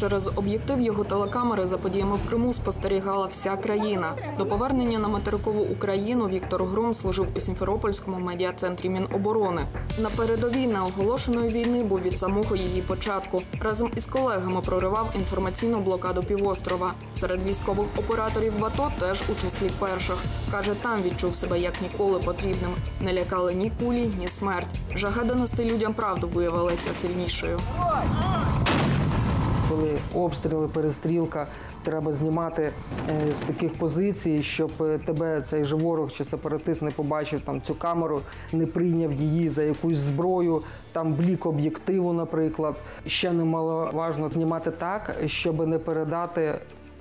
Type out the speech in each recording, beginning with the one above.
Через об'єктив його телекамери за подіями в Криму спостерігала вся країна. До повернення на материкову Україну Віктор Гром служив у Сімферопольському медіа-центрі Міноборони. На передовій неоголошеної війни був від самого її початку. Разом із колегами проривав інформаційну блокаду півострова. Серед військових операторів в АТО теж у числі перших. Каже, там відчув себе як ніколи потрібним. Не лякали ні кулі, ні смерть. Жага донести людям правду виявилася сильнішою. Коли обстріли, перестрілка, треба знімати е, з таких позицій, щоб е, тебе цей же ворог чи сепаратист не побачив там цю камеру, не прийняв її за якусь зброю, там блік об'єктиву, наприклад. Ще немаловажно знімати так, щоб не передати.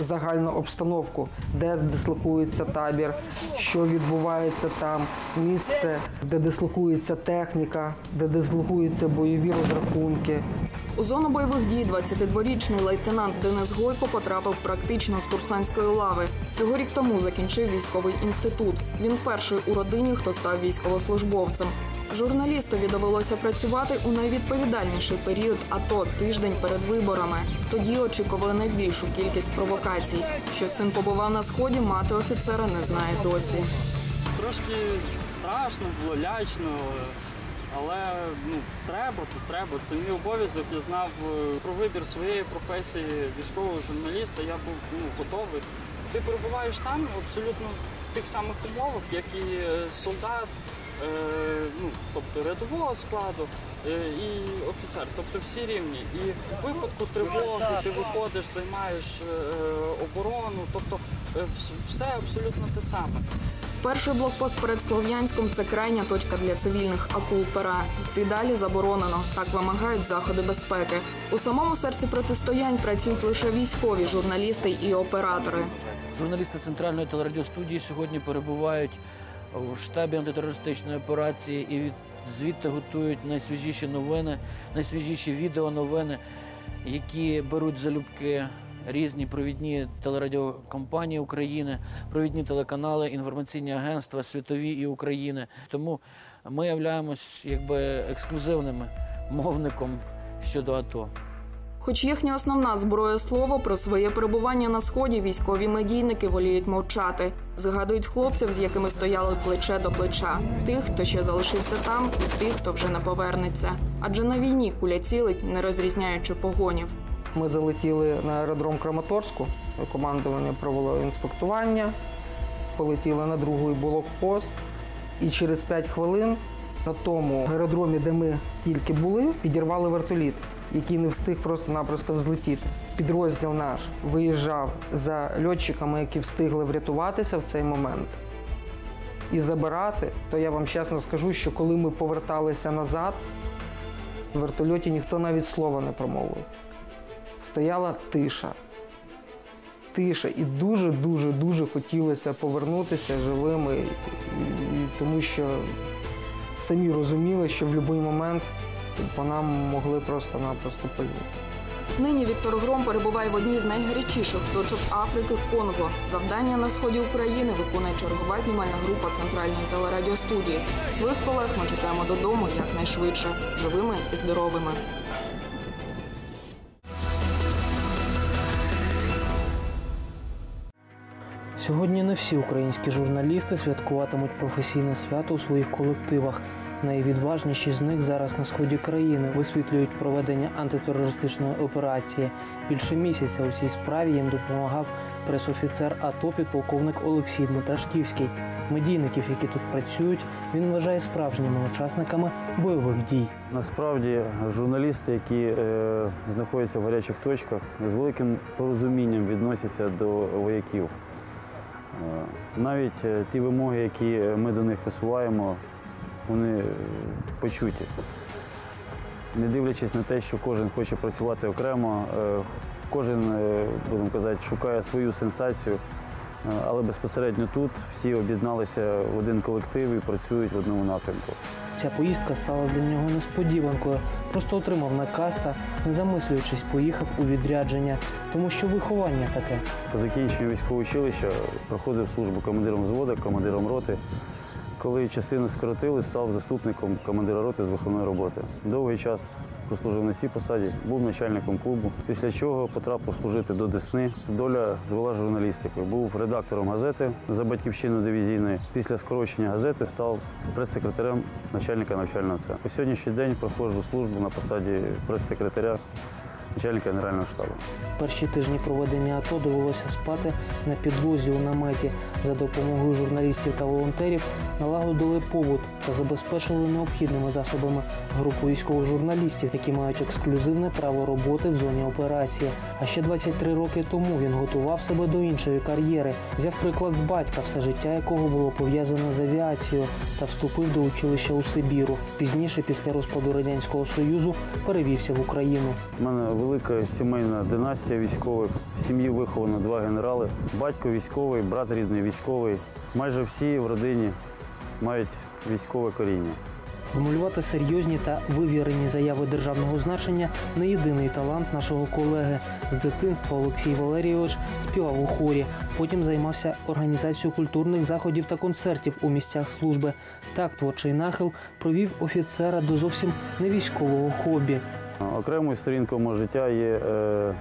Загальну обстановку, де дислокується табір, що відбувається там, місце, де дислокується техніка, де дислокуються бойові розрахунки, У зону бойових дій 22-річний лейтенант Денис Гойко потрапив практично з курсантської лави. Всього рік тому закінчив військовий інститут. Він перший у родині, хто став військовослужбовцем. Журналістові довелося працювати у найвідповідальніший період, АТО – тиждень перед виборами. Тоді очікували найбільшу кількість провокацій. Що син побував на сході, мати офіцера не знає досі. Трошки страшно було, лячно, але ну, треба, то треба. Це мій обов'язок. Я знав е, про вибір своєї професії військового журналіста. Я був ну, готовий. Ти перебуваєш там абсолютно в тих самих умовах, як і е, солдат, е, ну, тобто рядового складу е, і офіцер, тобто всі рівні. І в випадку тривоги ти виходиш, займаєш е, оборону, тобто е, все абсолютно те саме. Перший блокпост перед Слов'янськом це крайня точка для цивільних акул пера. Йти далі заборонено. Так вимагають заходи безпеки. У самому серці протистоянь працюють лише військові журналісти і оператори. Журналісти центральної телерадіостудії сьогодні перебувають у штабі антитерористичної операції і від звідти готують найсвіжіші новини, найсвіжіші відеоновини, які беруть залюбки різні провідні телерадіокомпанії України, провідні телеканали, інформаційні агентства, світові і України. Тому ми являємось якби ексклюзивним мовником щодо АТО. Хоч їхня основна зброя слово про своє перебування на сході військові медійники воліють мовчати. Згадують хлопців, з якими стояли плече до плеча, тих, хто ще залишився там, і тих, хто вже не повернеться. Адже на війні куля цілить, не розрізняючи погонів. Ми залетіли на аеродром Краматорську. Командування провело інспектування, полетіли на другий блокпост. І через 5 хвилин на тому аеродромі, де ми тільки були, підірвали вертоліт, який не встиг просто-напросто взлетіти. Підрозділ наш виїжджав за льотчиками, які встигли врятуватися в цей момент. І забирати, то я вам чесно скажу, що коли ми поверталися назад, в вертольоті ніхто навіть слова не промовив стояла тиша. Тиша. І дуже-дуже дуже хотілося повернутися живими, тому що самі розуміли, що в будь-який момент по нам могли просто-напросто пальнути. Нині Віктор Гром перебуває в одній з найгарячіших точок Африки Конго. Завдання на сході України виконує чергова знімальна група центральної телерадіостудії. Своїх колег ми чекаємо додому якнайшвидше, живими і здоровими. Сьогодні не всі українські журналісти святкуватимуть професійне свято у своїх колективах. Найвідважніші з них зараз на сході країни висвітлюють проведення антитерористичної операції. Більше місяця у цій справі їм допомагав пресофіцер АТО підполковник Олексій Дмитрашківський. Медійників, які тут працюють, він вважає справжніми учасниками бойових дій. Насправді журналісти, які е, знаходяться в гарячих точках, з великим порозумінням відносяться до вояків. Е, навіть е, ті вимоги, які ми до них висуваємо, вони е, почуті. Не дивлячись на те, що кожен хоче працювати окремо, е, кожен, е, будемо казати, шукає свою сенсацію. Е, Але безпосередньо тут всі об'єдналися в один колектив і працюють в одному напрямку. Ця поїздка стала для нього несподіванкою. Просто отримав наказ та, не замислюючись, поїхав у відрядження, тому що виховання таке. По закінченню військового училища проходив службу командиром взводу, командиром роти. Коли частину скоротили, став заступником командира роти з виховної роботи. Довгий час прослужив на цій посаді, був начальником клубу, після чого потрапив служити до Десни. Доля звела журналістикою. Був редактором газети за батьківщину дивізійної. Після скорочення газети став прес-секретарем начальника навчального центру. По сьогоднішній день проходжу службу на посаді прес-секретаря начальника генерального штабу. Перші тижні проведення АТО довелося спати на підвозі у наметі. За допомогою журналістів та волонтерів налагодили побут та забезпечили необхідними засобами групу військових журналістів, які мають ексклюзивне право роботи в зоні операції. А ще 23 роки тому він готував себе до іншої кар'єри. Взяв приклад з батька, все життя якого було пов'язане з авіацією, та вступив до училища у Сибіру. Пізніше, після розпаду радянського союзу, перевівся в Україну. У мене велика сімейна династія військових. В сім'ї виховано два генерали. Батько військовий, брат рідний військовий. Майже всі в родині мають військове коріння. Формулювати серйозні та вивірені заяви державного значення не єдиний талант нашого колеги. З дитинства Олексій Валерійович співав у хорі. Потім займався організацією культурних заходів та концертів у місцях служби. Так творчий нахил провів офіцера до зовсім не військового хобі. Окремою сторінкою мого життя є е,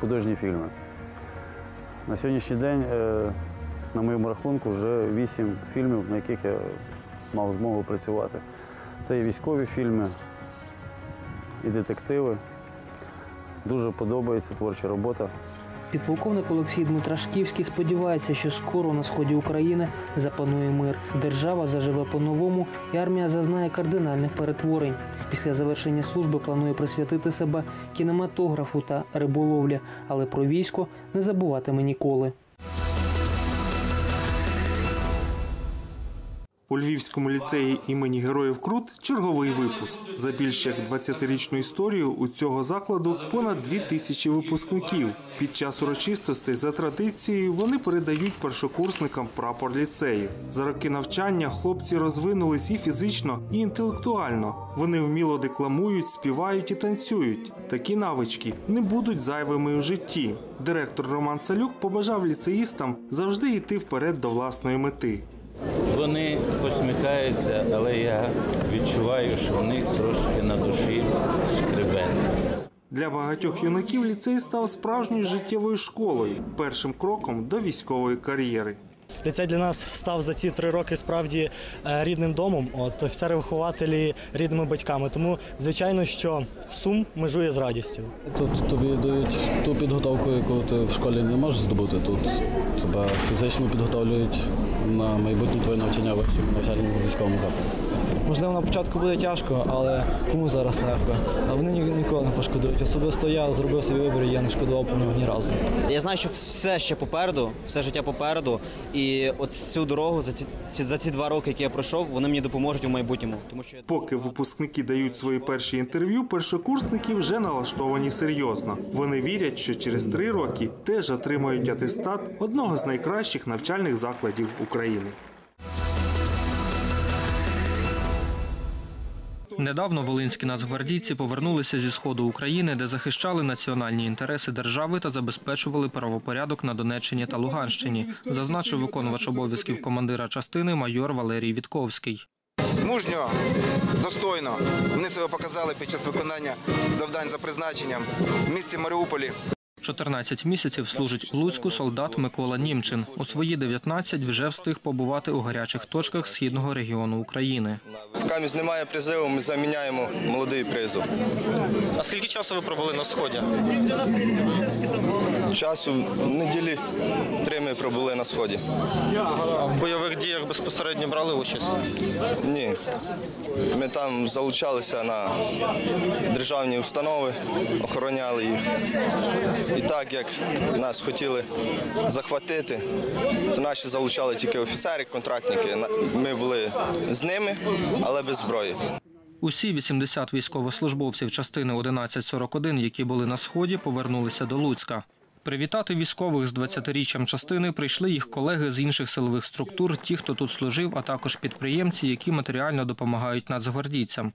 художні фільми. На сьогоднішній день е, на моєму рахунку вже вісім фільмів, на яких я мав змогу працювати. Це і військові фільми, і детективи. Дуже подобається творча робота. Підполковник Олексій Дмитрашківський сподівається, що скоро на сході України запанує мир. Держава заживе по-новому, і армія зазнає кардинальних перетворень. Після завершення служби планує присвятити себе кінематографу та риболовлі, але про військо не забуватиме ніколи. У Львівському ліцеї імені Героїв Крут черговий випуск. За більш як 20-річну історію у цього закладу понад дві тисячі випускників. Під час урочистостей за традицією вони передають першокурсникам прапор ліцею. За роки навчання хлопці розвинулись і фізично, і інтелектуально. Вони вміло декламують, співають і танцюють. Такі навички не будуть зайвими у житті. Директор Роман Салюк побажав ліцеїстам завжди йти вперед до власної мети. Вони посміхаються, але я відчуваю, що в них трошки на душі скребе. Для багатьох юнаків ліцей став справжньою життєвою школою, першим кроком до військової кар'єри. Ліцей для нас став за ці три роки справді е, рідним домом. От офіцери-вихователі рідними батьками. Тому звичайно, що сум межує з радістю. Тут тобі дають ту підготовку, яку ти в школі не можеш здобути. Тут тебе фізично підготовлюють на майбутнє твоє навчання в вищому навчальному військовому закладі. Можливо, на початку буде тяжко, але кому зараз легко. А вони ні- ніколи не пошкодують. Особисто я зробив собі вибір, і я не шкодував по нього ні разу. Я знаю, що все ще попереду, все життя попереду. І от цю дорогу за ці, за ці два роки, які я пройшов, вони мені допоможуть у майбутньому. Тому що Поки випускники дають свої перші інтерв'ю, першокурсники вже налаштовані серйозно. Вони вірять, що через три роки теж отримають атестат одного з найкращих навчальних закладів України. Недавно волинські нацгвардійці повернулися зі сходу України, де захищали національні інтереси держави та забезпечували правопорядок на Донеччині та Луганщині, зазначив виконувач обов'язків командира частини майор Валерій Вітковський. мужньо, достойно. Вони себе показали під час виконання завдань за призначенням в місті Маріуполі. 14 місяців служить у Луцьку солдат Микола Німчин. У свої 19 вже встиг побувати у гарячих точках східного регіону України. Камість немає призиву, ми заміняємо молодий призов. А скільки часу ви пробули на сході? Часу неділі три ми пробули на сході. А в бойових діях безпосередньо брали участь? Ні. Ми там залучалися на державні установи, охороняли їх. І так як нас хотіли захватити, то наші залучали тільки офіцери, контрактники. Ми були з ними, але без зброї. Усі 80 військовослужбовців частини 1141, які були на сході, повернулися до Луцька. Привітати військових з 20-річчям частини прийшли їх колеги з інших силових структур, ті, хто тут служив, а також підприємці, які матеріально допомагають нацгвардійцям.